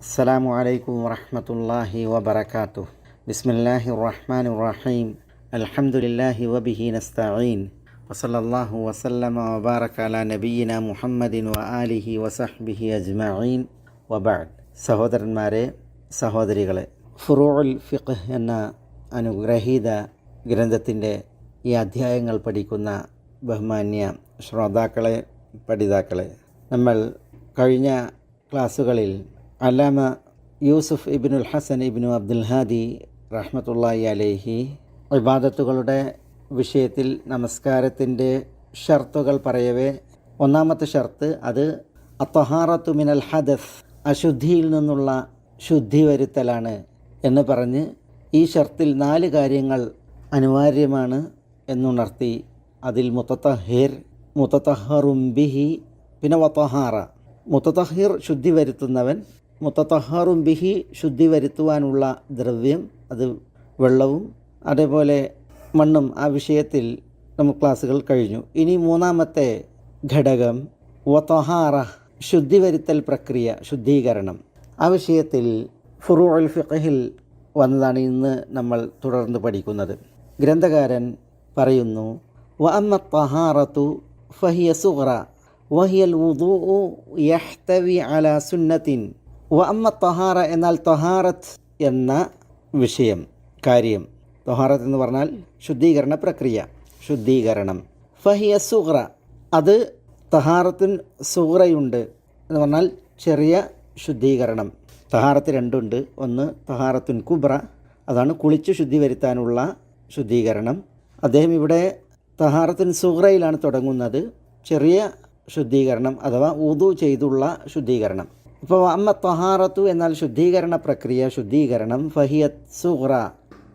അസ്സാം അലൈക്കും വറഹമത്തല്ലാഹി വബർക്കാത്തു ബിസ്മില്ലാഹി റഹ്മാൻ റഹീം. അലഹമുല്ലാഹി വബിഹി നസ്തഈൻ. വസല്ലാഹു വസല്ലമ വബാറക അല നബീന മുഹമ്മദിൻ വ ആലിഹി വസഹ്ബിഹി അജ്മഈൻ. വബാദ് സഹോദരന്മാരെ സഹോദരികളെ ഫുറൂൽ ഫിഖ് എന്ന അനുഗ്രഹീത ഗ്രന്ഥത്തിന്റെ ഈ അധ്യായങ്ങൾ പഠിക്കുന്ന ബഹുമാന്യ ശ്രോതാക്കളെ പഠിതാക്കളെ നമ്മൾ കഴിഞ്ഞ ക്ലാസ്സുകളിൽ അല്ലാമ യൂസുഫ് ഇബിനുൽ ഹസൻ ഇബിനു അബ്ദുൽ ഹാദി റഹ്മത്തുള്ളി അലേഹി ഇബാദത്തുകളുടെ വിഷയത്തിൽ നമസ്കാരത്തിന്റെ ഷർത്തുകൾ പറയവേ. ഒന്നാമത്തെ ഷർത്ത് അത് അത്തഹാറത്തു മിനൽ ഹദഫ് അശുദ്ധിയിൽ നിന്നുള്ള ശുദ്ധി വരുത്തലാണ് എന്ന് പറഞ്ഞ് ഈ ഷർത്തിൽ നാല് കാര്യങ്ങൾ അനിവാര്യമാണ് എന്നുണർത്തി അതിൽ മുത്തത്തഹിർ മുത്തത്തഹറുംബിഹി പിന്നെ വത്തഹാറ മുത്തത്തഹിർ ശുദ്ധി വരുത്തുന്നവൻ മുത്തത്തഹറും ബിഹി ശുദ്ധി വരുത്തുവാനുള്ള ദ്രവ്യം അത് വെള്ളവും അതേപോലെ മണ്ണും ആ വിഷയത്തിൽ നമുക്ക് ക്ലാസ്സുകൾ കഴിഞ്ഞു. ഇനി മൂന്നാമത്തെ ഘടകം വത്തഹാറ ശുദ്ധി വരുത്തൽ പ്രക്രിയ ശുദ്ധീകരണം. ആ വിഷയത്തിൽ ഫുറു അൽ ഫിഖഹിൽ വന്നതാണ് ഇന്ന് നമ്മൾ തുടർന്ന് പഠിക്കുന്നത്. ഗ്രന്ഥകാരൻ പറയുന്നു വ അമ്മ തഹാറത്തു ഫഹിയ സുഹറ വഹിയൽ യഹ്തവി അല സുന്നത്തിൻ വ അമ്മ തഹാറ എന്നാൽ തൊഹാറത്ത് എന്ന വിഷയം കാര്യം. തൊഹാറത്ത് എന്ന് പറഞ്ഞാൽ ശുദ്ധീകരണ പ്രക്രിയ ശുദ്ധീകരണം. ഫഹിയ സുഹ്റ അത് തഹാറത്തിൻ സുഹ്റയുണ്ട് എന്ന് പറഞ്ഞാൽ ചെറിയ ശുദ്ധീകരണം. തഹാറത്ത് രണ്ടുണ്ട്. ഒന്ന് തഹാറത്തുൻ കുബ്ര അതാണ് കുളിച്ച് ശുദ്ധി വരുത്താനുള്ള ശുദ്ധീകരണം. അദ്ദേഹം ഇവിടെ തഹാറത്തിൻ സുഹ്റയിലാണ് തുടങ്ങുന്നത് ചെറിയ ശുദ്ധീകരണം അഥവാ ഊതു ചെയ്തുള്ള ശുദ്ധീകരണം. ഇപ്പോൾ അമ്മ തൊഹാറത്തു എന്നാൽ ശുദ്ധീകരണ പ്രക്രിയ ശുദ്ധീകരണം ഫഹിയത് സുഹ്റ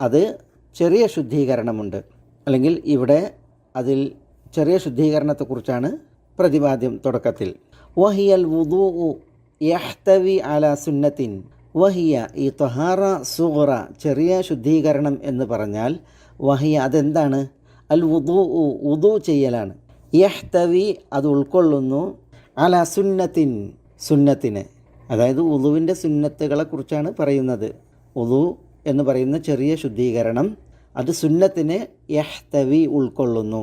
അത് ചെറിയ ശുദ്ധീകരണമുണ്ട്. അല്ലെങ്കിൽ ഇവിടെ അതിൽ ചെറിയ ശുദ്ധീകരണത്തെക്കുറിച്ചാണ് പ്രതിപാദ്യം തുടക്കത്തിൽ. വഹിയൽ വുദു യഹ്തവി അല സുന്നത്തിൻ. വഹിയ ഈ തൊഹാറ സുഹറ ചെറിയ ശുദ്ധീകരണം എന്ന് പറഞ്ഞാൽ വഹിയ അതെന്താണ്? അൽ വുദൂ ഉദു ചെയ്യലാണ്. യഹ്തവി അത് ഉൾക്കൊള്ളുന്നു. അല സുന്നത്തിൻ സുന്നത്തിന്. അതായത് ഉദുവിൻ്റെ സുന്നത്തുകളെക്കുറിച്ചാണ് പറയുന്നത് ഉദു എന്ന് പറയുന്ന ചെറിയ ശുദ്ധീകരണം അത് സുന്നത്തിന് യഹ്തവി ഉൾക്കൊള്ളുന്നു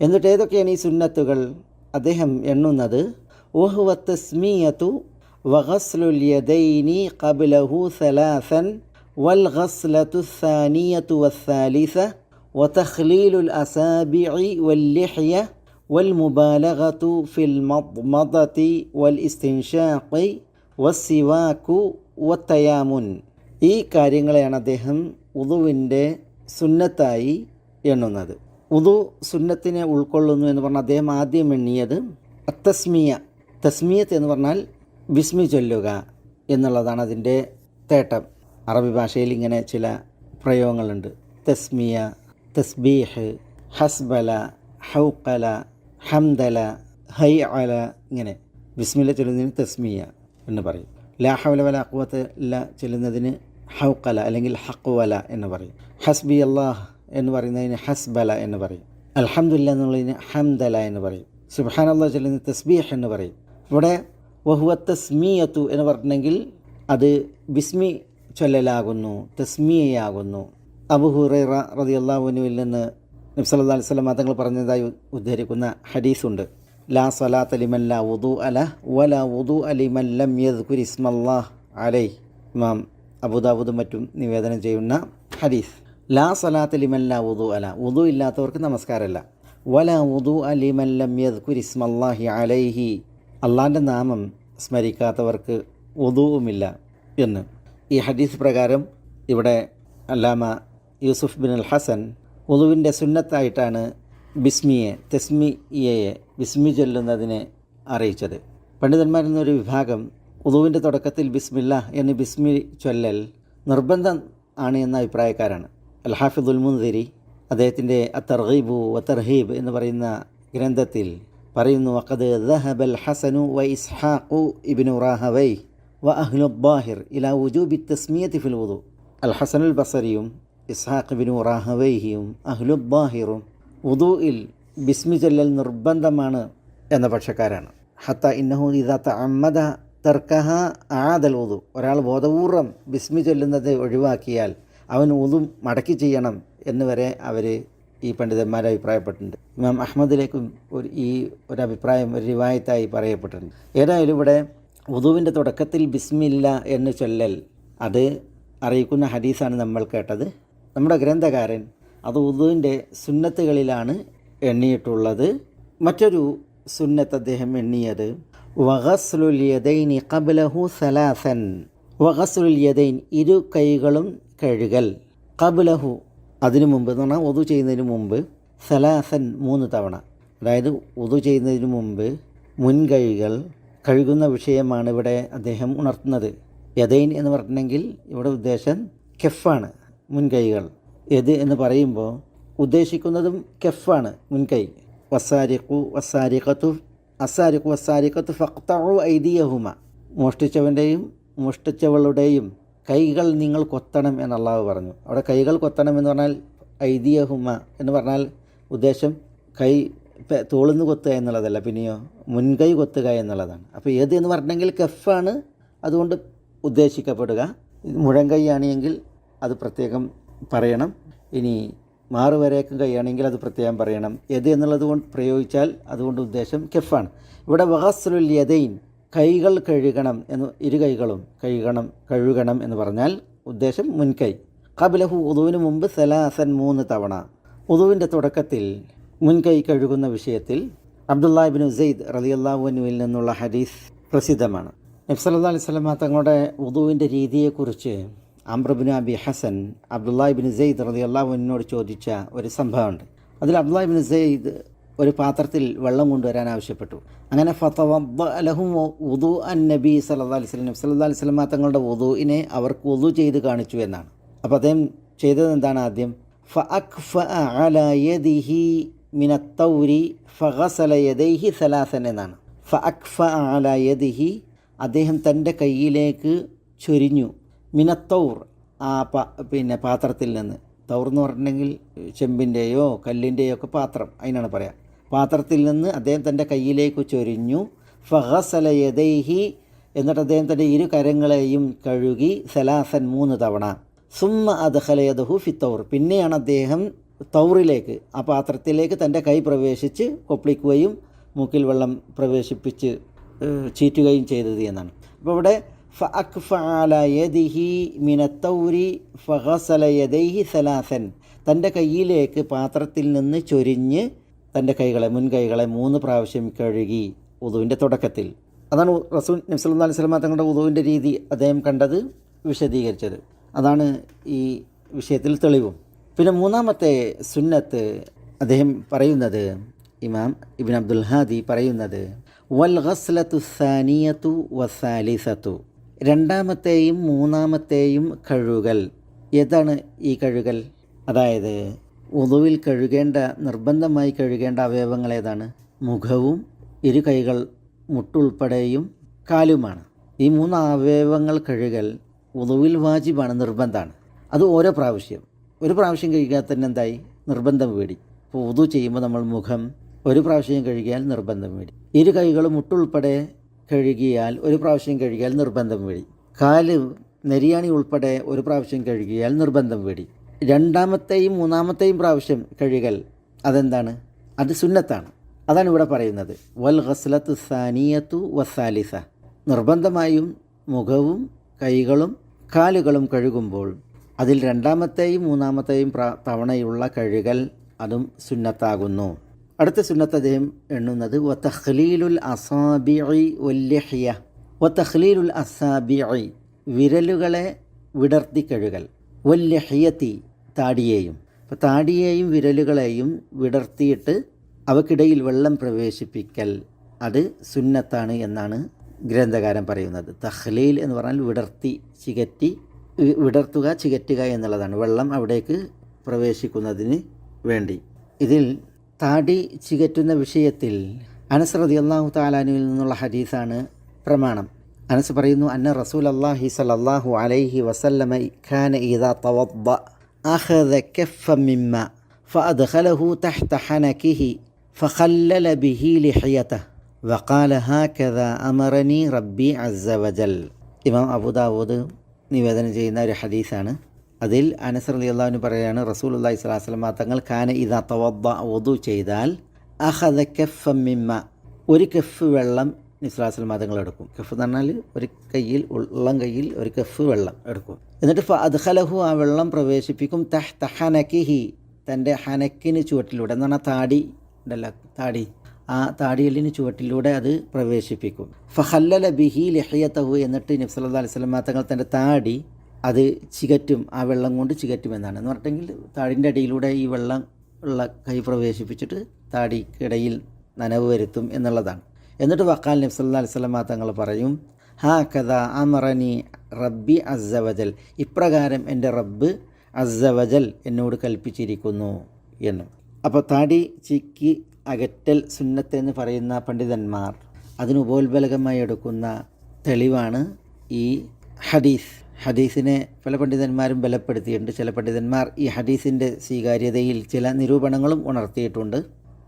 എന്നിട്ട് ഏതൊക്കെയാണ് ഈ സുന്നത്തുകൾ അദ്ദേഹം എണ്ണുന്നത് ഓഹുവ തസ്മീയത്തു വഗസ്ലുൽ യദൈനി ഖബ്ലഹു സലാസൻ വൽ ഗസ്ലത്തു الثانية والثالثة وتخليل الأصابع واللحية والمبالغة في المضمضة والاستنشاق വസിവാക്കു വത്തയാമുൻ. ഈ കാര്യങ്ങളെയാണ് അദ്ദേഹം ഉദുവിന്റെ സുന്നത്തായി എണ്ണുന്നത്. ഉദു സുന്നത്തിനെ ഉൾക്കൊള്ളുന്നു എന്ന് പറഞ്ഞാൽ അദ്ദേഹം ആദ്യം എണ്ണിയത് അത്തസ്മിയ തസ്മിയത്ത് എന്ന് പറഞ്ഞാൽ വിസ്മി ചൊല്ലുക എന്നുള്ളതാണ് അതിന്റെ തേട്ടം. അറബി ഭാഷയിൽ ഇങ്ങനെ ചില പ്രയോഗങ്ങളുണ്ട്. തസ്മിയ തസ്ബീഹ് ഹസ്ബല ഹൗക്കല ഹംദല ഹൈ അല ഇങ്ങനെ. വിസ്മില ചൊല്ലുന്നതിന് തസ്മിയ. എന്ന് പറയും. ലാ ഹൗല വല അക്വത്ത് ല ചെല്ലുന്നതിന് ഹൗക്കല അല്ലെങ്കിൽ ഹക്കുവല എന്ന് പറയും. ഹസ്ബി അള്ളാഹ് എന്ന് പറയുന്നതിന് ഹസ്ബല എന്ന് പറയും. അലഹമില്ല എന്നുള്ളതിന് ഹംദല എന്ന് പറയും. സുബാൻ അള്ളാഹ് ചെല്ലുന്ന തസ്ബീഹ് എന്ന് പറയും. ഇവിടെ വഹുവ തസ്മീയത്തു എന്ന് പറഞ്ഞെങ്കിൽ അത് ബിസ്മി ചൊല്ലലാകുന്നു തസ്മിയയാകുന്നു. അബു ഹുറൈറ റതി അള്ളാഹുനുവിൽ നിന്ന് നബ്സല്ലാ അലൈഹി സ്വലം തങ്ങൾ പറഞ്ഞതായി ഉദ്ധരിക്കുന്ന ഹദീസുണ്ട്. ലാ സലാത്ത് അലിമൻ ലാ വുദു അല വല വുദു അലിമൻ ലം യദ്കുർ ഇസ്മല്ലാഹ് അലൈ. ഇമാം അബുദാബുദും മറ്റും നിവേദനം ചെയ്യുന്ന ഹദീസ്. ലാ സലാത്ത് ലിമൻ ലാ വുദു അല. വുദു ഇല്ലാത്തവർക്ക് നമസ്കാരമല്ല. വല വുദു അലിമൻ ലം യദ്കുർ അലൈഹി. അള്ളാന്റെ നാമം സ്മരിക്കാത്തവർക്ക് വുദുവുമില്ല എന്ന്. ഈ ഹദീസ് പ്രകാരം ഇവിടെ Allama Yusuf bin al Hasan ഉദുവിന്റെ സുന്നത്തായിട്ടാണ് ബിസ്മിയെ തെസ്മിയയെ ബിസ്മി ചൊല്ലുന്നതിനെ അറിയിച്ചത്. പണ്ഡിതന്മാരെന്നൊരു വിഭാഗം ഉദുവിന്റെ തുടക്കത്തിൽ ബിസ്മില്ല എന്ന് ബിസ്മി ചൊല്ലൽ നിർബന്ധം ആണ് എന്ന അഭിപ്രായക്കാരാണ്. അൽ ഹാഫിദുൽ മുന്തിരി അദ്ദേഹത്തിന്റെ അത്തർഹീബു വത്തർഹീബ് എന്ന് പറയുന്ന ഗ്രന്ഥത്തിൽ പറയുന്നു അക്കത് ദഹബൽ ഹസനു വ ഇസ്ഹാഖു ഇബ്നു റാഹവൈ വ അഹ്ലുബാഹിർ ഇലാ വുജൂബി തസ്മിയത്തി ഫിൽ ഉദു അൽ ഹസനുൽ ബസരിയും ഇസ്ഹാഖ് ബിനു റാഹവൈഹിയും അഹ്ലുബാഹിറും വുദുയിൽ ബിസ്മി ചൊല്ലൽ നിർബന്ധമാണ് എന്ന പക്ഷക്കാരാണ്. ഹത്ത ഇന്നഹു ഇതാത്ത അമ്മദ തർക്കഹ ആദൽ ഉദു ഒരാൾ ബോധപൂർവം ബിസ്മി ചൊല്ലുന്നത് ഒഴിവാക്കിയാൽ അവൻ ഉദു മടക്കി ചെയ്യണം എന്ന് വരെ അവർ ഈ പണ്ഡിതന്മാർ അഭിപ്രായപ്പെട്ടിട്ടുണ്ട്. ഇമാം അഹമ്മദിലേക്കും ഒരു ഈ ഒരു അഭിപ്രായം ഒരു റിവായത്തായി പറയപ്പെട്ടിട്ടുണ്ട്. ഏതായാലും ഇവിടെ ഉദുവിന്റെ തുടക്കത്തിൽ ബിസ്മില്ല എന്ന് ചൊല്ലൽ അത് അറിയിക്കുന്ന ഹദീസാണ് നമ്മൾ കേട്ടത്. നമ്മുടെ ഗ്രന്ഥകാരൻ അത് ഉദുവിന്റെ സുന്നത്തുകളിലാണ് എണ്ണിയിട്ടുള്ളത്. മറ്റൊരു സുന്നത്ത് അദ്ദേഹം എണ്ണിയത് വഹസ്ലുൽ യദൈനി കബലഹു സലാസൻ വഹസ്ലുൽ ഇരു കൈകളും കഴുകൽ കബലഹു അതിനു മുമ്പ് എന്ന് പറഞ്ഞാൽ ഒതു ചെയ്യുന്നതിന് മുമ്പ് സലാസൻ മൂന്ന് തവണ. അതായത് ഒതു ചെയ്യുന്നതിന് മുമ്പ് മുൻകൈകൾ കഴുകുന്ന വിഷയമാണ് ഇവിടെ അദ്ദേഹം ഉണർത്തുന്നത്. യദൈൻ എന്ന് പറഞ്ഞിട്ടുണ്ടെങ്കിൽ ഇവിടെ ഉദ്ദേശം കെഫാണ് മുൻകൈകൾ യത് എന്ന് പറയുമ്പോൾ ഉദ്ദേശിക്കുന്നതും കെഫാണ് മുൻകൈ. വസാരിഖു വസാരിഖത്തു അസാരിഖു വസാരിഖത്തു ഫക്തഉ ഐദിയഹുമ. മോഷ്ടിച്ചവന്റെയും മോഷ്ടിച്ചവളുടെയും കൈകൾ നിങ്ങൾ കൊത്തണം എന്ന് അള്ളാഹു പറഞ്ഞു. അവിടെ കൈകൾ കൊത്തണം എന്ന് പറഞ്ഞാൽ ഐദിയഹുമ എന്ന് പറഞ്ഞാൽ ഉദ്ദേശം കൈ തോളുന്ന് കൊത്തുക എന്നുള്ളതല്ല പിന്നെയോ മുൻകൈ കൊത്തുക എന്നുള്ളതാണ്. അപ്പോൾ ഏത് എന്ന് പറഞ്ഞെങ്കിൽ കെഫാണ് അതുകൊണ്ട് ഉദ്ദേശിക്കപ്പെടുക. മുഴങ്കൈയാണെങ്കിൽ അത് പ്രത്യേകം പറയണം. ഇനി മാറുവരേക്കും കൈയാണെങ്കിൽ അത് പ്രത്യേകം പറയണം. യത് എന്നുള്ളത് കൊണ്ട് പ്രയോഗിച്ചാൽ അതുകൊണ്ട് ഉദ്ദേശം കെഫാണ്. ഇവിടെ വഹസ്ലുൽ യദൈൻ കൈകൾ കഴുകണം എന്ന് ഇരു കൈകളും കഴുകണം കഴുകണം എന്ന് പറഞ്ഞാൽ ഉദ്ദേശം മുൻകൈ. കബിലഹു ഉദുവിന് മുമ്പ് സലാസൻ മൂന്ന് തവണ. ഉദുവിന്റെ തുടക്കത്തിൽ മുൻകൈ കഴുകുന്ന വിഷയത്തിൽ അബ്ദുല്ലാഹിബിൻ ഉസൈദ് റലിയല്ലാഹുവിനുവിൽ നിന്നുള്ള ഹദീസ് പ്രസിദ്ധമാണ്. നബ്സല്ലാ അലൈഹി സ്വലമ തങ്ങളുടെ ഉദുവിന്റെ രീതിയെക്കുറിച്ച് അംബ്രബിൻ അബി ഹസൻ അബ്ദുല്ലാഹിബിൻ സെയ്ദ് റതി അള്ളാഹുവിനോട് ചോദിച്ച ഒരു സംഭവമുണ്ട്. അതിൽ അബ്ദുല്ലാഹിബിൻ സെയ്ദ് ഒരു പാത്രത്തിൽ വെള്ളം കൊണ്ടുവരാൻ ആവശ്യപ്പെട്ടു. അങ്ങനെ ഫലഹും ഉദു അൻ നബി സല്ലാ അലൈഹി സ്വലം സല്ലാ അലൈഹി സ്വലമ തങ്ങളുടെ ഉദുവിനെ അവർക്ക് ഉദു ചെയ്ത് കാണിച്ചു എന്നാണ്. അപ്പോൾ അദ്ദേഹം ചെയ്തത് എന്താണ് ആദ്യം? ഫ അലാ യദിഹി മിനത്തൗരി ഫഗസല യദൈഹി സലാസൻ എന്നാണ്. ഫ അലാ യദിഹി അദ്ദേഹം തന്റെ കയ്യിലേക്ക് ചൊരിഞ്ഞു. മിനത്തൗർ ആ പ പിന്നെ പാത്രത്തിൽ നിന്ന്. തൗർ എന്ന് പറഞ്ഞിട്ടുണ്ടെങ്കിൽ ചെമ്പിന്റെയോ കല്ലിന്റെയോ ഒക്കെ പാത്രം അതിനാണ് പറയാം. പാത്രത്തിൽ നിന്ന് അദ്ദേഹം തന്റെ കയ്യിലേക്ക് ചൊരിഞ്ഞു. ഫഹസല യദൈഹി എന്നിട്ട് അദ്ദേഹം തന്റെ ഇരു കരങ്ങളെയും കഴുകി സലാസൻ മൂന്ന് തവണ. സുമ്മ അദ്ഹലയദഹു ഫി തൗർ. പിന്നെയാണ് അദ്ദേഹം തൗറിലേക്ക് ആ പാത്രത്തിലേക്ക് തന്റെ കൈ പ്രവേശിച്ച് കൊപ്പിളിക്കുകയും മൂക്കിൽ വെള്ളം പ്രവേശിപ്പിച്ച് ചീറ്റുകയും ചെയ്തത് എന്നാണ്. അപ്പോൾ ഇവിടെ ഫഅഖ്ഫ അല യദിഹി മിനത്തൗരി ഫഹസല യദൈഹി സലാസൻ. തന്റെ കയ്യിലേക്ക് പാത്രത്തിൽ നിന്ന് ചൊരിഞ്ഞ് തന്റെ കൈകളെ മുൻകൈകളെ മൂന്ന് പ്രാവശ്യം കഴുകി ഉദുവിന്റെ തുടക്കത്തിൽ. അതാണ് റസൂൽ നബ്സല്ലാ അലൈഹി സ്വലമ തങ്ങളുടെ ഉദുവിന്റെ രീതി അദ്ദേഹം കണ്ടത് വിശദീകരിച്ചത്. അതാണ് ഈ വിഷയത്തിൽ തെളിവും. പിന്നെ മൂന്നാമത്തെ സുന്നത്ത് അദ്ദേഹം പറയുന്നത് ഇമാം ഇബിൻ അബ്ദുൽ ഹാദി പറയുന്നത് വൽ ഗസ്ലത്തു സാനിയത്തു വസാലിസത്തു രണ്ടാമത്തെയും മൂന്നാമത്തെയും കഴുകൽ. ഏതാണ് ഈ കഴുകൽ? അതായത് ഒതുവിൽ കഴുകേണ്ട നിർബന്ധമായി കഴുകേണ്ട അവയവങ്ങൾ ഏതാണ്? മുഖവും ഇരു കൈകൾ മുട്ടുൾപ്പെടെയും കാലുമാണ്. ഈ മൂന്ന് അവയവങ്ങൾ കഴുകൽ ഒതുവിൽ വാജിബാണ് നിർബന്ധമാണ്. അത് ഓരോ പ്രാവശ്യം. ഒരു പ്രാവശ്യം കഴുകിയാൽ തന്നെ എന്തായി? നിർബന്ധം വേടി. ഇപ്പോൾ ഉതു ചെയ്യുമ്പോൾ നമ്മൾ മുഖം ഒരു പ്രാവശ്യം കഴുകിയാൽ നിർബന്ധം വേടി. ഇരു കൈകളും മുട്ടുൾപ്പെടെ കഴുകിയാൽ ഒരു പ്രാവശ്യം കഴുകിയാൽ നിർബന്ധം വേടി. കാൽ നെരിയാണി ഉൾപ്പെടെ ഒരു പ്രാവശ്യം കഴുകിയാൽ നിർബന്ധം വേടി. രണ്ടാമത്തെയും മൂന്നാമത്തെയും പ്രാവശ്യം കഴുകൽ അതെന്താണ്? അത് സുന്നത്താണ്. അതാണ് ഇവിടെ പറയുന്നത്. വൽ ഖസ്ലത്ത് സാനിയത്തു വസാലിസ നിർബന്ധമായും മുഖവും കൈകളും കാലുകളും കഴുകുമ്പോൾ അതിൽ രണ്ടാമത്തെയും മൂന്നാമത്തെയും തവണയുള്ള കഴുകൽ അതും സുന്നത്താകുന്നു. അടുത്ത സുന്നത്ത് അദ്ദേഹം എണ്ണുന്നത് വ തഖ്ലീലുൽ അസാബിഇ വല്യഹ്യ വ തഖ്ലീലുൽ അസാബിഇ വിരലുകളെ വിടർത്തി കഴുകൽ വല്യഹ്യത്തി താടിയേയും. അപ്പോൾ താടിയേയും വിരലുകളെയും വിടർത്തിയിട്ട് അവക്കിടയിൽ വെള്ളം പ്രവേശിപ്പിക്കൽ അത് സുന്നത്താണ് എന്നാണ് ഗ്രന്ഥകാരൻ പറയുന്നത്. തഹ്ലീൽ എന്ന് പറഞ്ഞാൽ വിടർത്തി ചികറ്റി വിടർത്തുക ചികറ്റുക എന്നുള്ളതാണ് വെള്ളം അവിടേക്ക് പ്രവേശിക്കുന്നതിന് വേണ്ടി. ഇതിൽ താടി ചികറ്റുന്ന വിഷയത്തിൽ അനസ് റതി അള്ളാഹു താലാനുവിൽ നിന്നുള്ള ഹദീസാണ് പ്രമാണം അനസ് പറയുന്നു അന്ന റസൂൽ അള്ളാഹി സലല്ലാഹു അലൈഹി വസല്ലമ ഖാന ഇദാ തവദ്ദ അഖദ കഫ മിമ്മ فأدخله تحت حنكه فخلل به لحيته വക്കാല ഹാ കഥ അമറനി റബ്ബി അസവജൽ ഇമാം അബുദാവൂദ് നിവേദനം ചെയ്യുന്ന ഒരു ഹദീസാണ് അതിൽ അനസർ അലി അള്ളാഹുവിന് പറയുകയാണ് റസൂൽ അള്ളാഹി സ്വലാസ്ലമ തങ്ങൾ ഖാന ഇതാ തവദ്ദ വധു ചെയ്താൽ അഹദ കെഫമ്മിമ്മ ഒരു കെഫ് വെള്ളം നിസ്ലാസ്ലമ തങ്ങൾ എടുക്കും. കെഫ് എന്ന് പറഞ്ഞാൽ ഒരു കയ്യിൽ ഉള്ളം കയ്യിൽ ഒരു കെഫ് വെള്ളം എടുക്കും. എന്നിട്ട് ഫ അദ്ഖലഹു ആ വെള്ളം പ്രവേശിപ്പിക്കും തഹ് തഹനക്കിഹി തന്റെ ഹനക്കിന് ചുവട്ടിലൂടെ എന്ന് പറഞ്ഞാൽ താടി ഉണ്ടല്ലോ താടി. ആ താടിയലിന് ചുവട്ടിലൂടെ അത് പ്രവേശിപ്പിക്കും. ഫഹല്ലല ബിഹി ലഹിയത്തഹു എന്നിട്ട് നബ്സല്ലാ അലൈഹി സ്വലമാ തങ്ങൾ തന്റെ താടി അത് ചികറ്റും ആ വെള്ളം കൊണ്ട് ചികറ്റും എന്നാണ് എന്ന് പറഞ്ഞിട്ടെങ്കിൽ താടിന്റെ അടിയിലൂടെ ഈ വെള്ളം ഉള്ള കൈ പ്രവേശിപ്പിച്ചിട്ട് താടിക്കിടയിൽ നനവ് വരുത്തും എന്നുള്ളതാണ്. എന്നിട്ട് വക്കാൽ നബ്സല്ലാ അലൈഹി സ്വലം തങ്ങൾ പറയും ഹാ കഥ അമറനി റബ്ബി അസവജൽ ഇപ്രകാരം എന്റെ റബ്ബ് അസവജൽ എന്നോട് കൽപ്പിച്ചിരിക്കുന്നു എന്നും. അപ്പോൾ താടി ചിക്കി അകറ്റൽ സുന്നത്ത് എന്ന് പറയുന്ന പണ്ഡിതന്മാർ അതിന് എടുക്കുന്ന തെളിവാണ് ഈ ഹദീസ്. ഹദീസിനെ പല പണ്ഡിതന്മാരും ബലപ്പെടുത്തിയിട്ടുണ്ട്. ചില പണ്ഡിതന്മാർ ഈ ഹദീസിന്റെ സ്വീകാര്യതയിൽ ചില നിരൂപണങ്ങളും ഉണർത്തിയിട്ടുണ്ട്.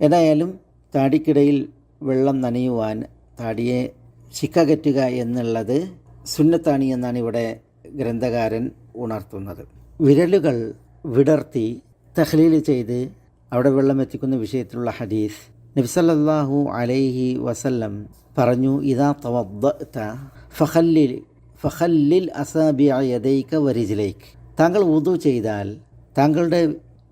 ഏതായാലും താടിക്കിടയിൽ വെള്ളം നനയുവാൻ താടിയെ ചിക്കകറ്റുക എന്നുള്ളത് സുന്നത്താണ് എന്നാണ് ഇവിടെ ഗ്രന്ഥകാരൻ ഉണർത്തുന്നത്. വിരലുകൾ വിടർത്തി തഹ്ലീൽ ചെയ്ത് അവിടെ വെള്ളം എത്തിക്കുന്ന വിഷയത്തിലുള്ള ഹദീസ് നബ്സല്ലാഹു അലൈഹി വസല്ലം പറഞ്ഞു ഇതാ തവദ്ദ ഫഹല്ലിൽ ഫഹല്ലിൽ അസാബിയ യദൈക വരിജിലേക്ക് താങ്കൾ ഉതു ചെയ്താൽ താങ്കളുടെ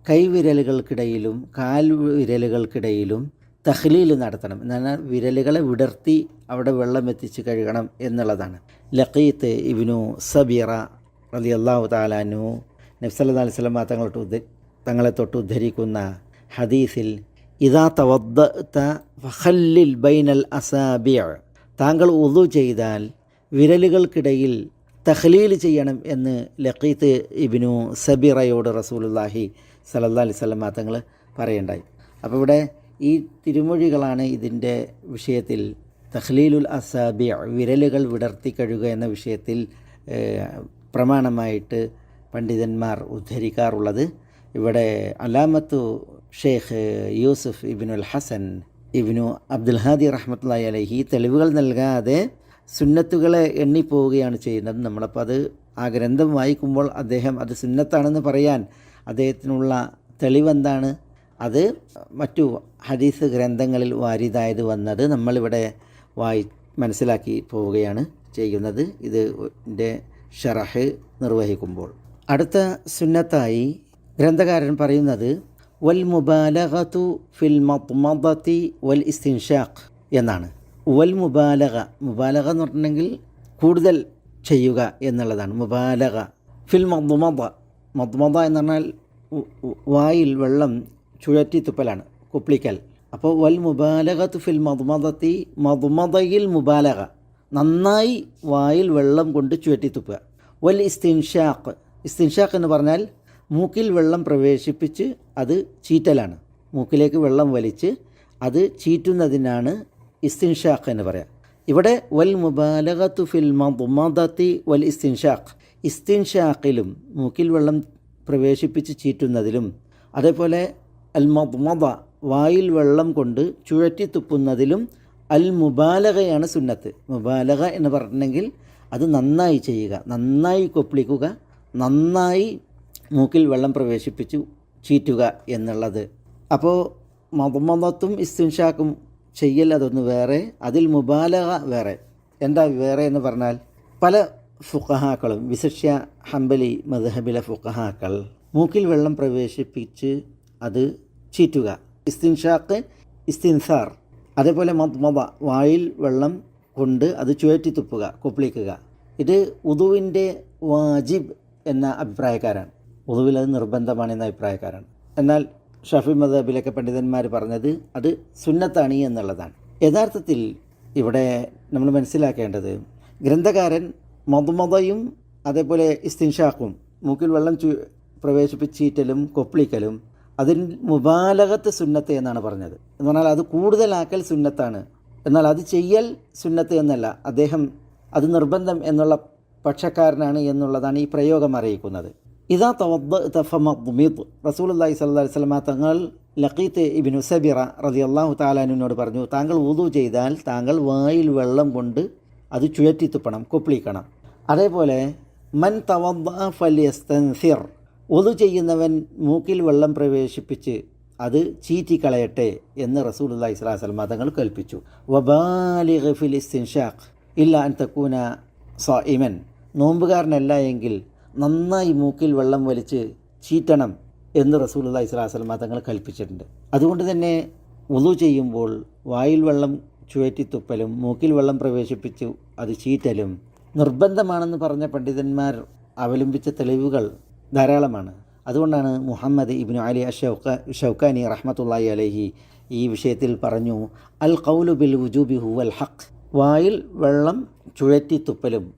കൈവിരലുകൾക്കിടയിലും കാൽ വിരലുകൾക്കിടയിലും തഹ്ലീൽ നടത്തണം. എന്നാൽ വിരലുകളെ വിടർത്തി അവിടെ വെള്ളം എത്തിച്ച് കഴുകണം എന്നുള്ളതാണ്. ലഖീത്ത് ഇബിനു സബീറ അലി അള്ളാഹു താലാനു നബ്സല്ലാ അലൈഹി സ്വലമ തങ്ങളോട്ട് ഉദ്ധ തങ്ങളെ തൊട്ട് ഉദ്ധരിക്കുന്ന ഹദീസിൽ ഇതാ തവദ്ദ ഫഹല്ലിൽ ബൈനൽ അസാബിയ താങ്കൾ ഉതു ചെയ്താൽ വിരലുകൾക്കിടയിൽ തഹ്ലീൽ ചെയ്യണം എന്ന് ലഖീത്ത് ഇബിനു സബീറയോട് റസൂലുല്ലാഹി സലല്ലാ അലൈഹി സ്വലമ തങ്ങൾ പറയണ്ടായി. അപ്പോൾ ഇവിടെ ഈ തിരുമൊഴികളാണ് ഇതിന്റെ വിഷയത്തിൽ തഹ്ലീലുൽ അസാബിയ വിരലുകൾ വിടർത്തി കഴുകുക എന്ന വിഷയത്തിൽ പ്രമാണമായിട്ട് പണ്ഡിതന്മാർ ഉദ്ധരിക്കാറുള്ളത്. ഇവിടെ അലാമത്തു ഷെയ്ഖ് യൂസുഫ് ഇബിനുൽ ഹസൻ ഇബിനു അബ്ദുൽ ഹാദി റഹ്മത്തുള്ളി അലഹി തെളിവുകൾ നൽകാതെ സുന്നത്തുകളെ എണ്ണിപ്പോവുകയാണ് ചെയ്യുന്നത്. നമ്മളപ്പോൾ അത് ആ ഗ്രന്ഥം വായിക്കുമ്പോൾ അദ്ദേഹം അത് സുന്നത്താണെന്ന് പറയാൻ അദ്ദേഹത്തിനുള്ള തെളിവെന്താണ്? അത് മറ്റു ഹദീസ് ഗ്രന്ഥങ്ങളിൽ വാരിതായത് വന്നത് നമ്മളിവിടെ വായി മനസ്സിലാക്കി പോവുകയാണ് ചെയ്യുന്നത്. ഇത് ഇതിന്റെ ഷറഹ് നിർവഹിക്കുമ്പോൾ. അടുത്ത സുന്നത്തായി ഗ്രന്ഥകാരൻ പറയുന്നത് വൽ മുബാലഹത്തു ഫിൽ മത്മദത്തി വൽ ഇസ്തിൻഷാഖ് എന്നാണ്. വൽ മുബാലക മുബാലക എന്ന് പറഞ്ഞിട്ടുണ്ടെങ്കിൽ കൂടുതൽ ചെയ്യുക എന്നുള്ളതാണ്. മുബാലക ഫിൽ മദ്മദ മദ്മദ എന്ന് പറഞ്ഞാൽ വായിൽ വെള്ളം ചുഴറ്റി തുപ്പലാണ് കുപ്ലിക്കൽ അപ്പോൾ വൽ മുബാലകത്ത് ഫിൽ മദ്മതത്തി മദ്മതയിൽ മുബാലക നന്നായി വായിൽ വെള്ളം കൊണ്ട് ചുഴറ്റി തുപ്പുക. വൽ ഇസ്തിൻഷാഖ് ഇസ്തിൻഷാഖ് എന്ന് പറഞ്ഞാൽ മൂക്കിൽ വെള്ളം പ്രവേശിപ്പിച്ച് അത് ചീറ്റലാണ്. മൂക്കിലേക്ക് വെള്ളം വലിച്ച് അത് ചീറ്റുന്നതിനാണ് ഇസ്തിൻഷാഖ് എന്ന് പറയാം. ഇവിടെ വൽ മുബാലകത്തു ഫിൽ മദ്മദത്തി വൽ ഇസ്തിൻഷാഖ്. ഇസ്തിൻഷാഖിലും മൂക്കിൽ വെള്ളം പ്രവേശിപ്പിച്ച് ചീറ്റുന്നതിലും അതേപോലെ അൽ മദ്മദ വായിൽ വെള്ളം കൊണ്ട് ചുഴറ്റി തുപ്പുന്നതിലും അൽ മുബാലകയാണ് സുന്നത്ത്. മുബാലക എന്ന് പറഞ്ഞിട്ടുണ്ടെങ്കിൽ അത് നന്നായി ചെയ്യുക നന്നായി കൊപ്പിളിക്കുക നന്നായി മൂക്കിൽ വെള്ളം പ്രവേശിപ്പിച്ചു ചീറ്റുക എന്നുള്ളത്. അപ്പോൾ മതമതത്തും ഇസ്തിൻഷാക്കും ചെയ്യൽ അതൊന്ന് വേറെ. അതിൽ മുബാലക വേറെ. എന്താ വേറെ എന്ന് പറഞ്ഞാൽ പല ഫുക്കഹാക്കളും വിശിഷ്യ ഹംബലി മദ്ഹബിലെ ഫുക്കഹാക്കൾ മൂക്കിൽ വെള്ളം പ്രവേശിപ്പിച്ച് അത് ചീറ്റുക. ഇസ്തിൻഷാക്ക് ഇസ്തിൻസാർ. അതേപോലെ മദ്മദ വായിൽ വെള്ളം കൊണ്ട് അത് ചുഴറ്റി തുപ്പുക കൊപ്പിളിക്കുക. ഇത് ഉദുവിന്റെ വാജിബ് എന്ന അഭിപ്രായക്കാരാണ്. ഉദുവിൽ അത് നിർബന്ധമാണ് എന്ന അഭിപ്രായക്കാരാണ്. എന്നാൽ ഷഫി മദബിലൊക്കെ പണ്ഡിതന്മാർ പറഞ്ഞത് അത് സുന്നത്താണ് എന്നുള്ളതാണ്. യഥാർത്ഥത്തിൽ ഇവിടെ നമ്മൾ മനസ്സിലാക്കേണ്ടത് ഗ്രന്ഥകാരൻ മധുമതയും അതേപോലെ ഇസ്തിൻഷാക്കും മൂക്കിൽ വെള്ളം ചു പ്രവേശിപ്പിച്ചീറ്റലും കൊപ്പിളിക്കലും അതിൽ മുബാലകത്ത് സുന്നത്ത് എന്നാണ് പറഞ്ഞത്. എന്ന് പറഞ്ഞാൽ അത് കൂടുതലാക്കൽ സുന്നത്താണ്. എന്നാൽ അത് ചെയ്യൽ സുന്നത്ത് എന്നല്ല. അദ്ദേഹം അത് നിർബന്ധം എന്നുള്ള പക്ഷക്കാരനാണ് എന്നുള്ളതാണ് ഈ പ്രയോഗം അറിയിക്കുന്നത്. ഇതാ തവദ്ദ ഫമദ്മിദ് റസൂൽ അള്ളാഹി അലൈഹി വസല്ലമ തങ്ങൾ ലഖീത്ത് ഇബ്നു സബിറ അള്ളാഹു താലാനുവിനോട് പറഞ്ഞു താങ്കൾ ഊതു ചെയ്താൽ താങ്കൾ വായിൽ വെള്ളം കൊണ്ട് അത് ചുഴറ്റി തുപ്പണം കൊപ്പിളിക്കണം. അതേപോലെ മൻ തവദ്ദ ഫല്യസ്തൻസിർ. ഒതു ചെയ്യുന്നവൻ മൂക്കിൽ വെള്ളം പ്രവേശിപ്പിച്ച് അത് ചീറ്റിക്കളയട്ടെ എന്ന് റസൂൽ അള്ളാഹി സ്വലാഹു വസല്ലമ തങ്ങൾ കൽപ്പിച്ചു. വബാലി ഗഫിൽ ഇസ്തിൻഷാഖ് ഇല്ല അൻ തക്കൂന സ ഇമൻ നോമ്പുകാരനല്ല എങ്കിൽ നന്നായി മൂക്കിൽ വെള്ളം വലിച്ച് ചീറ്റണം എന്ന് അള്ളാഹി സ്വലാഹു തങ്ങൾ കൽപ്പിച്ചിട്ടുണ്ട്. അതുകൊണ്ട് തന്നെ ഒതു ചെയ്യുമ്പോൾ വായിൽ വെള്ളം ചുഴറ്റിത്തുപ്പലും മൂക്കിൽ വെള്ളം പ്രവേശിപ്പിച്ചു അത് ചീറ്റലും നിർബന്ധമാണെന്ന് പറഞ്ഞ പണ്ഡിതന്മാർ അവലംബിച്ച തെളിവുകൾ ധാരാളമാണ്. അതുകൊണ്ടാണ് മുഹമ്മദ് ഇബ്നു അലി അഷൌഖ ഷൗക്കാനി റഹ്മത്തുള്ളാഹി അലഹി ഈ വിഷയത്തിൽ പറഞ്ഞു അൽ കൗലു ബിൽ വുജൂബി ഹുവൽ ഹഖ്. വായിൽ വെള്ളം ചുഴറ്റി തുപ്പലും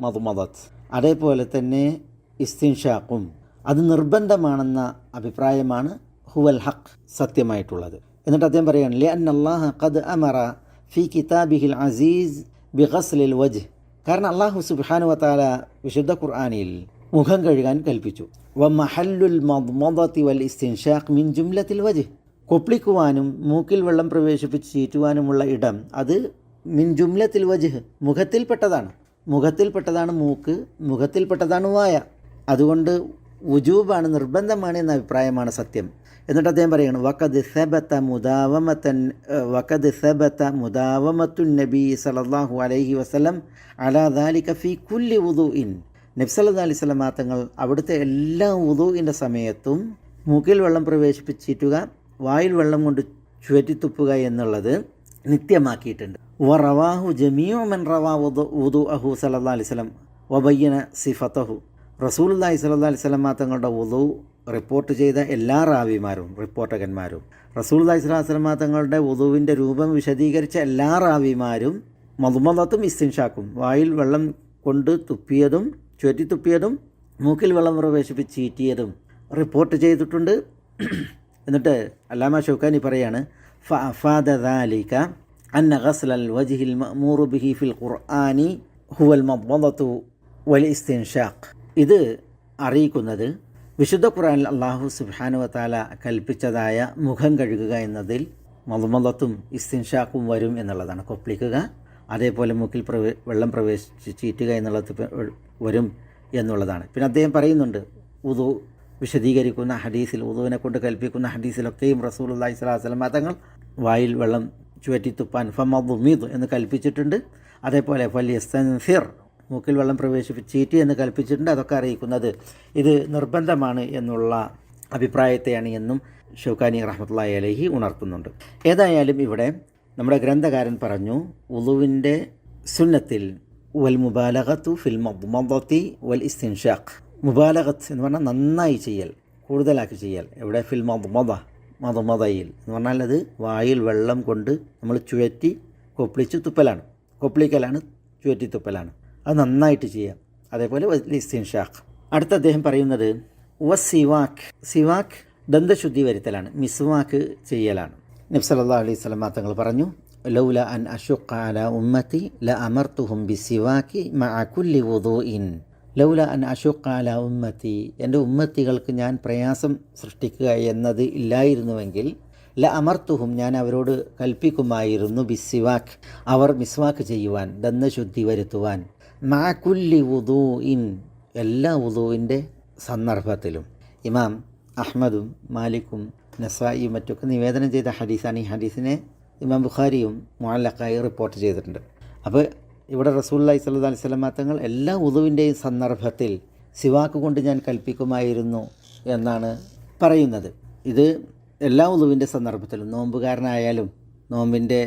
അതേപോലെ തന്നെ ഇസ്തിൻഷാക്കും അത് നിർബന്ധമാണെന്ന അഭിപ്രായമാണ് ഹുവൽ ഹഖ് സത്യമായിട്ടുള്ളത്. എന്നിട്ട് അദ്ദേഹം പറയുകയാണ് ലി അൻ അള്ളാഹ ഖദ് അമറ ഫി കിതാബിഹിൽ അസീസ് ബിഗസ്ലിൽ വജ് കാരണം അള്ളാഹു സുബാനു വതാല വിശുദ്ധ ഖുർആാനിൽ മുഖം കഴുകാൻ കൽപ്പിച്ചു. വ മഹല്ലുൽ മദ്മദത്തി വൽ ഇസ്തിൻഷാഖ് മിൻ ജുംലത്തിൽ വജ് കൊപ്പിളിക്കുവാനും മൂക്കിൽ വെള്ളം പ്രവേശിപ്പിച്ച് ചീറ്റുവാനുമുള്ള ഇടം അത് മിൻ ജുംലത്തിൽ വജ് മുഖത്തിൽപ്പെട്ടതാണ്. മുഖത്തിൽപ്പെട്ടതാണ് മൂക്ക് മുഖത്തിൽപ്പെട്ടതാണ് വായ. അതുകൊണ്ട് വുജൂബാണ് നിർബന്ധമാണ് എന്ന അഭിപ്രായമാണ് സത്യം. എന്നിട്ട് അദ്ദേഹം പറയുകയാണ് വക്കത് സബത്ത മുദാവമത്തൻ വക്കത് സബത്ത മുദാവമത്തു നബി സലല്ലാഹു അലൈഹി വസ്ലം അലാദാലി കഫി കുല്ലി ഉദു ഇൻ നബ്സല്ലാ അലൈഹി സ്വലമാ തങ്ങൾ അവിടുത്തെ എല്ലാ ഉദുവിന്റെ സമയത്തും മൂക്കിൽ വെള്ളം പ്രവേശിപ്പിച്ചിട്ടുക വായിൽ വെള്ളം കൊണ്ട് ചുവറ്റിത്തുപ്പുക എന്നുള്ളത് നിത്യമാക്കിയിട്ടുണ്ട്. വ റവാഹു ജമീമൻ റവാ ഉദു ഉദു അഹു സല്ലാ അലൈഹി സ്വലം വബയ്യന സിഫത്തഹു റസൂൽല്ലാഹി സ്വല്ലാ അലിസ്ലാം തങ്ങളുടെ ഉദു റിപ്പോർട്ട് ചെയ്ത എല്ലാ റാവിമാരും റിപ്പോർട്ടകന്മാരും റസൂൽല്ലാഹി സ്വലാസ്ലാം തങ്ങളുടെ ഉദുവിന്റെ രൂപം വിശദീകരിച്ച എല്ലാ റാവിമാരും മധുമതത്തും ഇസ്തിൻഷാക്കും വായിൽ വെള്ളം കൊണ്ട് തുപ്പിയതും ചുറ്റിത്തുപ്പിയതും മൂക്കിൽ വെള്ളം പ്രവേശിപ്പിച്ച് ചീറ്റിയതും റിപ്പോർട്ട് ചെയ്തിട്ടുണ്ട്. എന്നിട്ട് അല്ലാമ ഷൗക്കാനി പറയാണ് ഫാദാലിക അൻ ഗസ്ലൽ വജിഹിൽ മൂറുബിഹി ഫിൽ ഖുർആാനി ഹുവൽ മദ്വലത്തു വലി ഇസ്തിൻഷാഖ്. ഇത് അറിയിക്കുന്നത് വിശുദ്ധ ഖുറാനിൽ അള്ളാഹു സുബാനുവത്താല കൽപ്പിച്ചതായ മുഖം കഴുകുക എന്നതിൽ മതമതത്തും ഇസ്തിൻഷാക്കും വരും എന്നുള്ളതാണ്. കൊപ്പിളിക്കുക അതേപോലെ മുക്കിൽ പ്രവേ വെള്ളം പ്രവേശിച്ച് ചീറ്റുക എന്നുള്ളത് വരും എന്നുള്ളതാണ്. പിന്നെ അദ്ദേഹം പറയുന്നുണ്ട് ഉദു വിശദീകരിക്കുന്ന ഹദീസിൽ ഉദുവിനെ കൊണ്ട് കൽപ്പിക്കുന്ന ഹദീസിലൊക്കെയും റസൂൽ അള്ളാഹി സ്വലാഹു വസ്ലം തങ്ങൾ വായിൽ വെള്ളം ചുവറ്റിത്തുപ്പാൻ ഫമദുമീദ് എന്ന് കൽപ്പിച്ചിട്ടുണ്ട്. അതേപോലെ ഫലിയസ്തൻഫിർ മൂക്കിൽ വെള്ളം പ്രവേശിപ്പിച്ച് ചീറ്റി എന്ന് കൽപ്പിച്ചിട്ടുണ്ട്. അതൊക്കെ അറിയിക്കുന്നത് ഇത് നിർബന്ധമാണ് എന്നുള്ള അഭിപ്രായത്തെയാണ് എന്നും ഷൗക്കാനി റഹ്മത്തുള്ള അലഹി ഉണർത്തുന്നുണ്ട്. ഏതായാലും ഇവിടെ നമ്മുടെ ഗ്രന്ഥകാരൻ പറഞ്ഞു ഉളുവിന്റെ സുന്നത്തിൽ വൽ മുബാലകത്തു ഫിൽ മദ്മദത്തി വൽ ഇസ്തിൻഷാഖ്. മുബാലകത്ത് എന്ന് പറഞ്ഞാൽ നന്നായി ചെയ്യൽ കൂടുതലാക്കി ചെയ്യൽ. എവിടെ? ഫിൽ മദ്മദ മദ്മദയിൽ. എന്ന് പറഞ്ഞാൽ അത് വായിൽ വെള്ളം കൊണ്ട് നമ്മൾ ചുഴറ്റി കൊപ്പിളിച്ച് തുപ്പലാണ്. കൊപ്പിളിക്കലാണ് ചുഴറ്റി തുപ്പലാണ്. അത് നന്നായിട്ട് ചെയ്യാം. അതേപോലെ ഇസ്തിൻഷാഖ്. അടുത്ത അദ്ദേഹം പറയുന്നത് വ സിവാഖ് സിവാഖ് ദന്തശുദ്ധി വരുത്തലാണ് മിസ്വാക്ക് ചെയ്യലാണ്. നബ്സല്ലാ അലൈഹി സ്വലമ തങ്ങൾ പറഞ്ഞു ലൗല അൻ അഷുഖ അല ഉമ്മത്തി ല അമർത്തുഹും ബി സിവാക്കി മഅകുല്ലി വുദൂഇൻ. ലൗല അൻ അഷുഖ അല ഉമ്മത്തി എന്റെ ഉമ്മത്തികൾക്ക് ഞാൻ പ്രയാസം സൃഷ്ടിക്കുക എന്നത് ഇല്ലായിരുന്നുവെങ്കിൽ ല അമർത്തുഹും ഞാൻ അവരോട് കൽപ്പിക്കുമായിരുന്നു ബി സിവാക്ക്. അവർ മിസ്വാക്ക് ചെയ്യുവാൻ ദന്തശുദ്ധി വരുത്തുവാൻ. മാക്കുല്ലി വുദൂ ഇൻ എല്ലാ വുദൂവിന്റെ സന്ദർഭത്തിലും ഇമാം അഹ്മദും മാലിക്കും നസായിയും മറ്റൊക്കെ നിവേദനം ചെയ്ത ഹദീസാണ്. ഈ ഹദീസിനെ ഇമാം ബുഖാരിയും മുഅല്ലക്കായി റിപ്പോർട്ട് ചെയ്തിട്ടുണ്ട്. അപ്പോൾ ഇവിടെ റസൂല്ലായി സല്ലു അലൈഹി സ്വലം തങ്ങൾ എല്ലാ ഉദുവിന്റെയും സന്ദർഭത്തിൽ സിവാക്ക് കൊണ്ട് ഞാൻ കൽപ്പിക്കുമായിരുന്നു എന്നാണ് പറയുന്നത്. ഇത് എല്ലാ ഉദുവിന്റെ സന്ദർഭത്തിലും നോമ്പുകാരനായാലും നോമ്പിന്റെ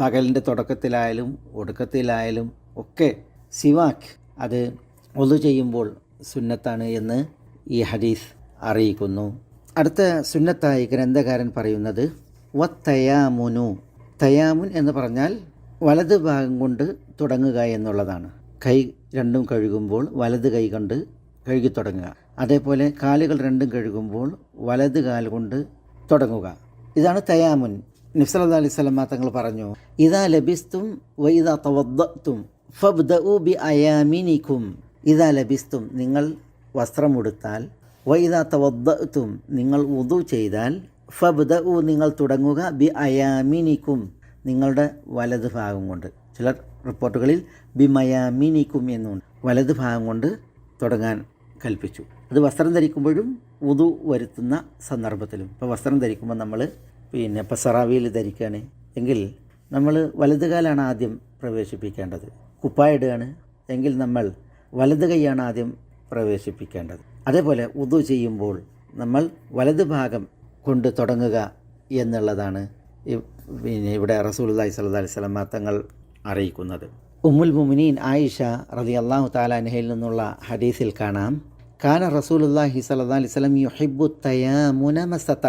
പകലിന്റെ തുടക്കത്തിലായാലും ഒടുക്കത്തിലായാലും ഒക്കെ സിവാക്ക് അത് ഒതു ചെയ്യുമ്പോൾ സുന്നത്താണ് എന്ന് ഈ ഹദീസ് അറിയിക്കുന്നു. അടുത്ത സുന്നത്തായി ഗ്രന്ഥകാരൻ പറയുന്നത് വ തയാമുനു തയാമുൻ എന്ന് പറഞ്ഞാൽ വലത് ഭാഗം കൊണ്ട് തുടങ്ങുക എന്നുള്ളതാണ്. കൈ രണ്ടും കഴുകുമ്പോൾ വലത് കൈ കൊണ്ട് കഴുകി തുടങ്ങുക. അതേപോലെ കാലുകൾ രണ്ടും കഴുകുമ്പോൾ വലത് കാൽ കൊണ്ട് തുടങ്ങുക. ഇതാണ് തയാമുൻ. നിഫ്സല അലൈഹി സ്വലമ തങ്ങൾ പറഞ്ഞു ഇതാ ലഭിസ്തും വൈദ ഇതാ ഫബ്ദഉ ബി അയാമിനിക്കും ഇതാ ലഭിസ്തും നിങ്ങൾ വസ്ത്രമുടുത്താൽ വൈദാ തവദ്ദത്തും നിങ്ങൾ ഉദു ചെയ്താൽ ഫബ്ദ ഉ നിങ്ങൾ തുടങ്ങുക ബി അയാമിനിക്കും നിങ്ങളുടെ വലത് ഭാഗം കൊണ്ട്. ചില റിപ്പോർട്ടുകളിൽ ബി മയാമിനിക്കും എന്നുണ്ട്. വലത് ഭാഗം കൊണ്ട് തുടങ്ങാൻ കൽപ്പിച്ചു. അത് വസ്ത്രം ധരിക്കുമ്പോഴും ഉദു വരുത്തുന്ന സന്ദർഭത്തിലും. ഇപ്പോൾ വസ്ത്രം ധരിക്കുമ്പോൾ നമ്മൾ പിന്നെ ഇപ്പോൾ സറാവിയിൽ ധരിക്കുകയാണ് എങ്കിൽ നമ്മൾ വലതുകാലാണ് ആദ്യം പ്രവേശിപ്പിക്കേണ്ടത്. കുപ്പായ ഇടുകയാണ് എങ്കിൽ നമ്മൾ വലത് കൈയാണ് ആദ്യം പ്രവേശിപ്പിക്കേണ്ടത്. അതേപോലെ ഉതു ചെയ്യുമ്പോൾ നമ്മൾ വലത് ഭാഗം കൊണ്ട് തുടങ്ങുക എന്നുള്ളതാണ് പിന്നെ ഇവിടെ സ്വല്ലല്ലാഹി അലൈഹി സ്വലം തങ്ങൾ അറിയിക്കുന്നത്. ഉമ്മുൽ മുമിനീൻ ആയിഷ റതി അള്ളാഹു താലാൻഹയിൽ നിന്നുള്ള ഹദീസിൽ കാണാം. കാന റസൂലുള്ളാഹി സ്വല്ലല്ലാഹി അലൈഹി സ്വലം യുഹിബു തയാമുന മസ്തത.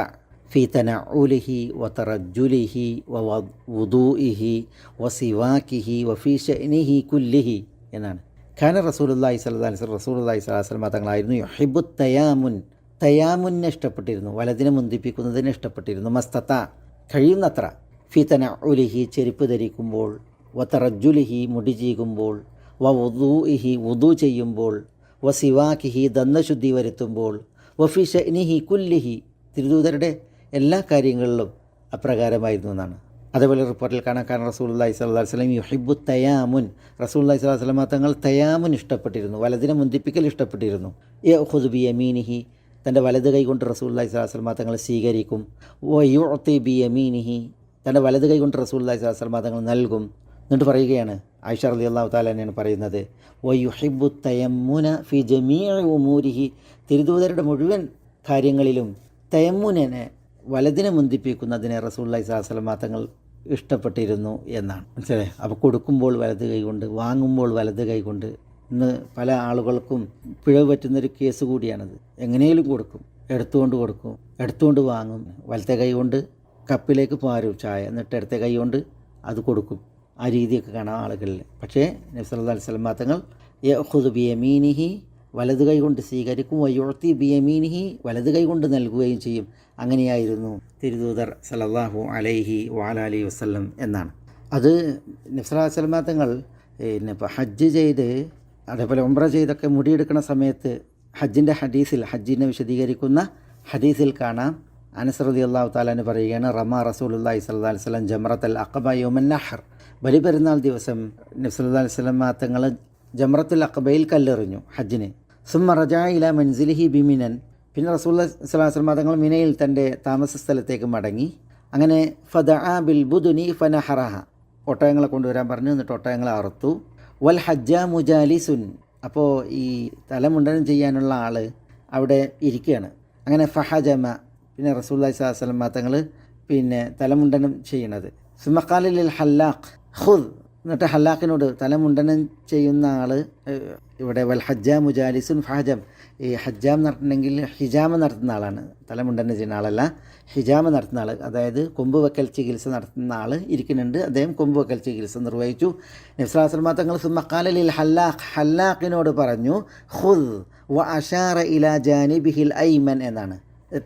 في تنعله وترجله ووضوئه وسواكه وفي شأنه كله എന്നാണ് ഖാന റസൂലുള്ളാഹി സ്വല്ലല്ലാഹി അലൈഹി വസല്ലം റസൂലുള്ളാഹി സ്വല്ലല്ലാഹി അലൈഹി വസല്ലം തങ്ങളായിരുന്നു യുഹിബ്ബു തയാമുൻ തയാമുനെ ഇഷ്ടപ്പെട്ടിരുന്നു വലതിനെ മുന്തിപ്പിക്കുന്നതിനെ ഇഷ്ടപ്പെട്ടിരുന്നു മസ്തത്ത കഴിയുന്നത്ര ഫി തനഉലിഹി ചെരുപ്പ് ധരിക്കുമ്പോൾ വതറജുലിഹി മുടി ചീകുമ്പോൾ വ വുദൂഇഹി വുദു ചെയ്യുമ്പോൾ വ സിവാക്കിഹി ദന്തശുദ്ധി വരുത്തുമ്പോൾ വഫി ഷനിഹി കുല്ലിഹി തിരുദൂതരുടെ എല്ലാ കാര്യങ്ങളിലും അപ്രകാരമായിരുന്നു എന്നാണ്. അതേപോലെ റിപ്പോർട്ടിൽ കാണാൻ കാരണം റസൂലുള്ളാഹി സ്വല്ലല്ലാഹി അലൈഹി വസല്ലം യുഹിബ്ബു തയാമുൻ. റസൂലുള്ളാഹി സ്വല്ലല്ലാഹി അലൈഹി വസല്ലം തങ്ങൾ തയാമുൻ ഇഷ്ടപ്പെട്ടിരുന്നു വലതിനെ മുന്തിപ്പിക്കൽ ഇഷ്ടപ്പെട്ടിരുന്നു. യഖുദു ബി യമീനിഹി തന്റെ വലത് കൈ കൊണ്ട് റസൂലുള്ളാഹി സ്വല്ലല്ലാഹി അലൈഹി വസല്ലം തങ്ങൾ സ്വീകരിക്കും. വ യുഅതി ബി യമീനിഹി തന്റെ വലത് കൈ കൊണ്ട് റസൂലുള്ളാഹി സ്വല്ലല്ലാഹി അലൈഹി വസല്ലം തങ്ങൾ നൽകും. എന്നിട്ട് പറയുകയാണ് ആയിഷ അലി അള്ളാഹു താലാനെയാണ് പറയുന്നത് വ യുഹിബ്ബു തയമ്മുന ഫി ജമീഇ ഉമൂരിഹി. തിരുദൂതരുടെ മുഴുവൻ കാര്യങ്ങളിലും തയമ്മുനെ വലതിനെ മുന്തിപ്പിക്കുന്നതിനെ റസൂള്ളി സാഹസലമ തങ്ങൾ ഇഷ്ടപ്പെട്ടിരുന്നു എന്നാണ്. മനസ്സിലായി? അപ്പോൾ കൊടുക്കുമ്പോൾ വലത് കൈകൊണ്ട് വാങ്ങുമ്പോൾ വലത് കൈകൊണ്ട് ഇന്ന് പല ആളുകൾക്കും പിഴവ് പറ്റുന്നൊരു കേസ് കൂടിയാണത്. എങ്ങനെയും കൊടുക്കും. എടുത്തുകൊണ്ട് കൊടുക്കും. എടുത്തുകൊണ്ട് വാങ്ങും. വലത്തെ കൈ കൊണ്ട് കപ്പിലേക്ക് പാരും ചായ. എന്നിട്ട് ഇടത്തെ കൈ കൊണ്ട് അത് കൊടുക്കും. ആ രീതിയൊക്കെ കാണാം ആളുകളിൽ. പക്ഷേ നബ്സല്ലാ അലിസ്ലം തങ്ങൾ യഹുദ് ബിയമീനിഹി വലത് കൈ കൊണ്ട് സ്വീകരിക്കും. വയ്യുഴത്തി ബിയമീനിഹി വലത് കൈ കൊണ്ട് നൽകുകയും ചെയ്യും. അങ്ങനെയായിരുന്നു തിരുദൂതർ സലല്ലാഹു അലൈഹി വാലാലി വസ്ലം എന്നാണ്. അത് വസ്ലമ തങ്ങൾ പിന്നെ ഇപ്പോൾ ഹജ്ജ് ചെയ്ത് അതേപോലെ ഉംറ ചെയ്തൊക്കെ മുടിയെടുക്കുന്ന സമയത്ത് ഹജ്ജിന്റെ ഹദീസിൽ ഹജ്ജിനെ വിശദീകരിക്കുന്ന ഹദീസിൽ കാണാം. അനസ്രതി അള്ളാഹു താലാന് പറയുകയാണ് റമ റസൂലുല്ലാഹി സല്ലു അലൈഹി വസല്ലം ജമറത്തൽ അഖബ യൗമൻ നഹർ. ബലിപെരുന്നാൾ ദിവസം നബ്സല്ലാ അലൈഹി സ്വലം തങ്ങൾ ജമറത്തുൽ അക്കബയിൽ കല്ലെറിഞ്ഞു ഹജ്ജിന്. സുമ്മ റജാ ഇല മൻസിലിഹി ബിമിനൻ. പിന്നെ റസൂൽ സ്വലാസ്ലം തങ്ങൾ മിനയിൽ തന്റെ താമസ സ്ഥലത്തേക്ക് മടങ്ങി. അങ്ങനെ ഫദ ബിൽ ബുദുനി ഫനഹറഹ. ഒട്ടകങ്ങളെ കൊണ്ടുവരാൻ പറഞ്ഞു എന്നിട്ട് ഒട്ടകങ്ങളെ അറുത്തു. വൽ ഹജ്ജ മുജാലിസുൻ അപ്പോൾ ഈ തലമുണ്ടനം ചെയ്യാനുള്ള ആൾ അവിടെ ഇരിക്കുകയാണ്. അങ്ങനെ ഫഹജമ. പിന്നെ റസൂല്ലായി സ്വലാസ്ലം തങ്ങൾ പിന്നെ തലമുണ്ടനം ചെയ്യണത്. സുമക്കാലിൽ ഹല്ലാഖ് ഹുദ് എന്നിട്ട് ഹല്ലാഖിനോട് തലമുണ്ടനം ചെയ്യുന്ന ആൾ ഇവിടെ വൽ ഹജ്ജ മുജാലിസുൻ ഫഹജം. ഈ ഹജ്ജാം നടത്തണമെങ്കിൽ ഹിജാമ നടത്തുന്ന ആളാണ്. തലമുണ്ടനം ചെയ്യുന്ന ആളല്ല ഹിജാമ നടത്തുന്ന ആൾ അതായത് കൊമ്പ് വെക്കൽ ചികിത്സ നടത്തുന്ന ആൾ ഇരിക്കുന്നുണ്ട്. അദ്ദേഹം കൊമ്പ് വെക്കൽ ചികിത്സ നിർവഹിച്ചു. നബ്സാസ്ലമ തങ്ങൾ സുമക്കാലിൽ ഹല്ലാഖ് ഹല്ലാഖിനോട് പറഞ്ഞു ഹുദ് വ അഷാറ ഇല ജാനിബിഹിൽ ഐമൻ എന്നാണ്.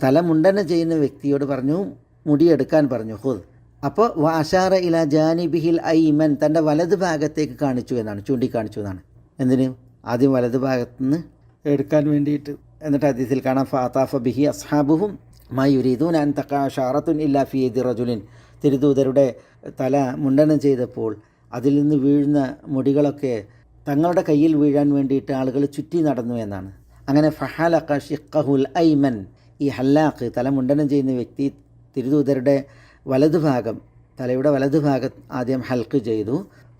തലമുണ്ടനം ചെയ്യുന്ന വ്യക്തിയോട് പറഞ്ഞു മുടിയെടുക്കാൻ പറഞ്ഞു ഹുദ് അപ്പോൾ വാഷാറ ഇല ജാനിബിഹിൽ ഐമൻ തന്റെ വലത് ഭാഗത്തേക്ക് കാണിച്ചു എന്നാണ് ചൂണ്ടിക്കാണിച്ചു എന്നാണ്. എന്തിന്? ആദ്യം വലത് ഭാഗത്ത് നിന്ന് എടുക്കാൻ വേണ്ടിയിട്ട് എന്നിട്ട് അതിഥിയിൽ കാണാം ഫാത്താഫ ബിഹി അസ്ഹാബുഹും മായുരീദൂൻ അൻ തക്കാഷാറത്തുൻ ഇല്ലാ ഫിയദി റജുലിൻ. തിരുദൂതരുടെ തല മുണ്ടനം ചെയ്തപ്പോൾ അതിൽ നിന്ന് വീഴുന്ന മുടികളൊക്കെ തങ്ങളുടെ കയ്യിൽ വീഴാൻ വേണ്ടിയിട്ട് ആളുകൾ ചുറ്റി നടന്നു എന്നാണ്. അങ്ങനെ ഫഹാലഖ ഷിഖഹുൽ ഐമൻ ഈ ഹല്ലാഖ് തല മുണ്ടനം ചെയ്യുന്ന വ്യക്തി തിരുദൂതരുടെ വലതുഭാഗം തലയുടെ വലതുഭാഗം ആദ്യം ഹൽക്ക് ചെയ്തു.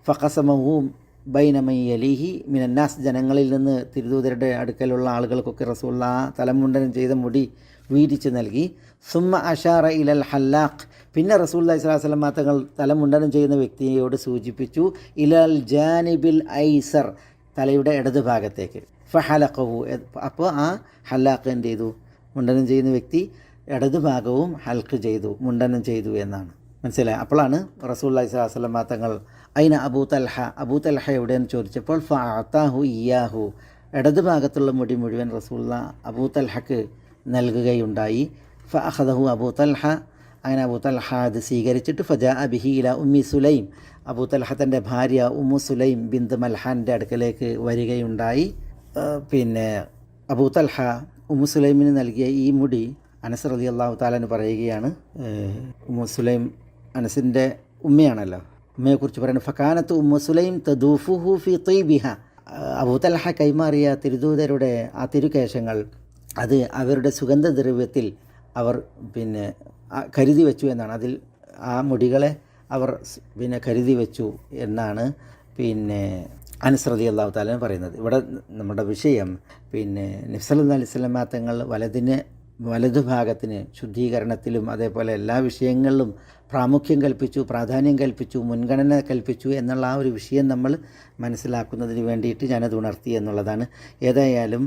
ഫഖസമവും ബൈനമയ്യലിഹി മിനന്നാസ്. ജനങ്ങളിൽ നിന്ന് തിരുദൂതരുടെ അടുക്കലുള്ള ആളുകൾക്കൊക്കെ റസൂള്ള തലമുണ്ടനം ചെയ്ത മുടി വീതിച്ച് നൽകി. സുമ്മ അഷാറ ഇലൽ ഹല്ലാഖ്. പിന്നെ റസൂല്ലാ സ്വലാസ്ലം തങ്ങൾ തലമുണ്ടനം ചെയ്യുന്ന വ്യക്തിയോട് സൂചിപ്പിച്ചു ഇലൽ ജാനിബിൽ ഐസർ. തലയുടെ ഇടത് ഭാഗത്തേക്ക്. ഫഹലഖവു അപ്പോൾ ആ ഹല്ലാഖ് എന്ത് ചെയ്തു? മുണ്ടനം ചെയ്യുന്ന വ്യക്തി ഇടത് ഭാഗവും ഹൽക്ക് ചെയ്തു മുണ്ടനം ചെയ്തു എന്നാണ്. മനസ്സിലായി? അപ്പോഴാണ് റസൂല്ലായി സ്വലാസ്ലം തങ്ങൾ അയിന അബൂ തൽഹ? അബൂ തൽഹ എവിടെയെന്ന് ചോദിച്ചപ്പോൾ ഫാത്താഹു ഇയാഹു ഇടതുഭാഗത്തുള്ള മുടി മുഴുവൻ റസൂല്ല അബൂ തൽഹക്ക് നൽകുകയുണ്ടായി. ഫഹദഹു അബൂ തൽഹ. അങ്ങനെ അബൂ തൽഹ അത് സ്വീകരിച്ചിട്ട് ഫജ അബിഹി ഇല ഉമ്മി സുലൈം. അബൂ തൽഹ തന്റെ ഭാര്യ ഉമ്മു സുലൈം ബിന്ദ് മൽഹാന്റെ അടുക്കലേക്ക് വരികയുണ്ടായി. പിന്നെ അബൂ തൽഹ ഉമ്മു സുലൈമിന് നൽകിയ ഈ മുടി അനസ് റലി അള്ളാഹു താലാന് പറയുകയാണ് ഉമ്മ ഉമ്മു സുലൈം അനസിന്റെ ഉമ്മയാണല്ലോ. ഉമ്മയെക്കുറിച്ച് പറയുന്നത് ഫക്കാനത്ത് ഉമ്മ സുലൈം തദൂഫുഹു ഫി ത്വയ്ബിഹ. അബൂതലഹ കൈമാറിയ തിരുദൂതരുടെ ആ തിരുകേശങ്ങൾ അത് അവരുടെ സുഗന്ധദ്രവ്യത്തിൽ അവർ പിന്നെ കരുതി വെച്ചു എന്നാണ്. അതിൽ ആ മുടികളെ അവർ പിന്നെ കരുതി വെച്ചു എന്നാണ് പിന്നെ അനുസൃതി അള്ളാഹു താലൻ പറയുന്നത്. ഇവിടെ നമ്മുടെ വിഷയം പിന്നെ നിഫ്സൽ അലൈഹി തങ്ങൾ വലതിന് വലതുഭാഗത്തിന് ശുദ്ധീകരണത്തിലും അതേപോലെ എല്ലാ വിഷയങ്ങളിലും പ്രാമുഖ്യം കൽപ്പിച്ചു പ്രാധാന്യം കൽപ്പിച്ചു മുൻഗണന കൽപ്പിച്ചു എന്നുള്ള ആ ഒരു വിഷയം നമ്മൾ മനസ്സിലാക്കുന്നതിന് വേണ്ടിയിട്ട് ഞാനത് ഉണർത്തി എന്നുള്ളതാണ്. ഏതായാലും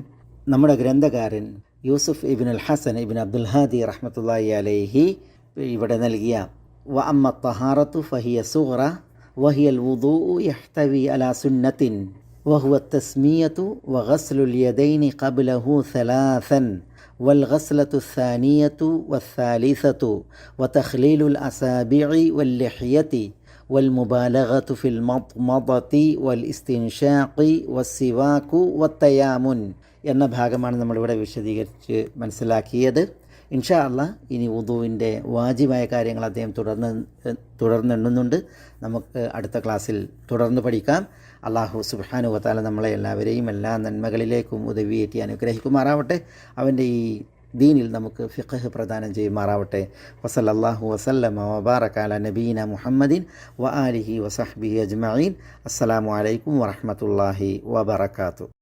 നമ്മുടെ ഗ്രന്ഥകാരൻ യൂസുഫ് ഇബിൻ അൽ ഹസൻ ഇബിൻ അബ്ദുൽ ഹാദി റഹ്മത്തുല്ലായി അലൈഹി ഇവിടെ നൽകിയ വ അമ്മ തഹാറത്തു ഫഹിയ സുഹറ വഹിയൽ വുദു യഹ്തവി അലാ സുന്നത്തിൻ വഹുവ തസ്മീയത്തു വ ഗസ്ലുൽ യദൈനി ഖബ്ലഹു സലാസൻ. والغسلة الثانية والثالثة وتخليل الأصابع واللحية والمبالغة في المضمضة والاستنشاق والسواك والتيامن എന്ന ഭാഗമാണ് നമ്മളിവിടെ വിശദീകരിച്ച് മനസ്സിലാക്കിയത് ഇൻഷാ അല്ല ഇനി ഉദുവിൻ്റെ വാജിബായ കാര്യങ്ങൾ അദ്ദേഹം തുടർന്ന് തുടർന്നെണ്ണുന്നുണ്ട് നമുക്ക് അടുത്ത ക്ലാസ്സിൽ തുടർന്ന് പഠിക്കാം അള്ളാഹു സുബാനു വത്താല നമ്മളെ എല്ലാവരെയും എല്ലാ നന്മകളിലേക്കും ഉദവിയേറ്റി അനുഗ്രഹിക്കുമാറാവട്ടെ. അവന്റെ ഈ ദീനിൽ നമുക്ക് ഫിഖഹ് പ്രദാനം ചെയ്യുമാറാവട്ടെ. വസല്ലല്ലാഹു വസല്ലമ വബാറക്കാല നബീന മുഹമ്മദിൻ വ ആലിഹി വസഹ്ബിഹി അജ്മഈൻ. അസ്സലാമു അലൈക്കും വറഹ്മത്തുള്ളാഹി വബറകാതുഹു